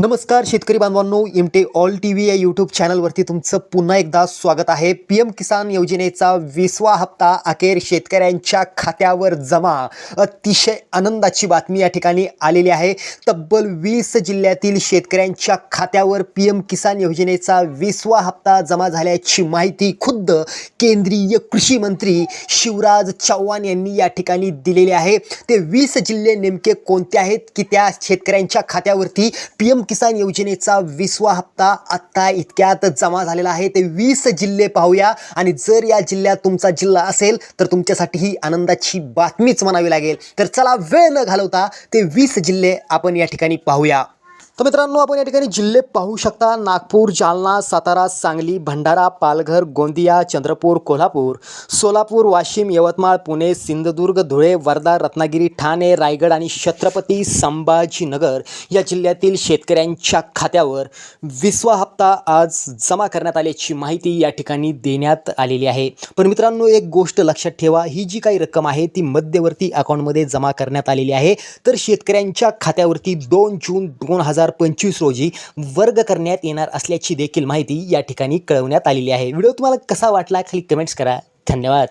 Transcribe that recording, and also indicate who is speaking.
Speaker 1: नमस्कार शेतकरी बांधवांनो एमटे ऑल टी व्ही या यूट्यूब चॅनलवरती तुमचं पुन्हा एकदा स्वागत आहे. पी एम किसान योजनेचा वीसवा हप्ता अखेर शेतकऱ्यांच्या खात्यावर जमा. अतिशय आनंदाची बातमी या ठिकाणी आलेली आहे. तब्बल वीस जिल्ह्यातील शेतकऱ्यांच्या खात्यावर पी एम किसान योजनेचा वीसवा हप्ता जमा झाल्याची माहिती खुद्द केंद्रीय कृषी मंत्री शिवराज चव्हाण यांनी या ठिकाणी दिलेली आहे. ते वीस जिल्हे नेमके कोणते आहेत? की त्या शेतकऱ्यांच्या खात्यावरती पी एम किसान योजनेचा विसवा हप्ता आत्ता इतक्यात जमा झालेला आहे. ते वीस जिल्हे पाहूया. आणि जर या जिल्ह्यात तुमचा जिल्हा असेल तर तुमच्यासाठी ही आनंदाची बातमीच म्हणावी लागेल. तर चला वेळ न घालवता ते वीस जिल्हे आपण या ठिकाणी पाहूया. तर मित्रांनो आपण या ठिकाणी जिल्हे पाहू शकता. नागपूर जालना सातारा सांगली भंडारा पालघर गोंदिया चंद्रपूर कोल्हापूर सोलापूर वाशिम यवतमाळ पुणे सिंधुदुर्ग धुळे वर्धा रत्नागिरी ठाणे रायगड आणि छत्रपती संभाजीनगर या जिल्ह्यातील शेतकऱ्यांच्या खात्यावर विसवा हप्ता आज जमा करण्यात आल्याची माहिती या ठिकाणी देण्यात आलेली आहे. पण मित्रांनो एक गोष्ट लक्षात ठेवा. ही जी काही रक्कम आहे ती मध्यवर्ती अकाउंटमध्ये जमा करण्यात आलेली आहे. तर शेतकऱ्यांच्या खात्यावरती दोन जून दोन हजार पंचवीस रोजी वर्ग करण्यात येणार असल्याची देखील माहिती या ठिकाणी कळवण्यात आलेली आहे. व्हिडिओ तुम्हाला कसा वाटला खाली कमेंट्स करा. धन्यवाद.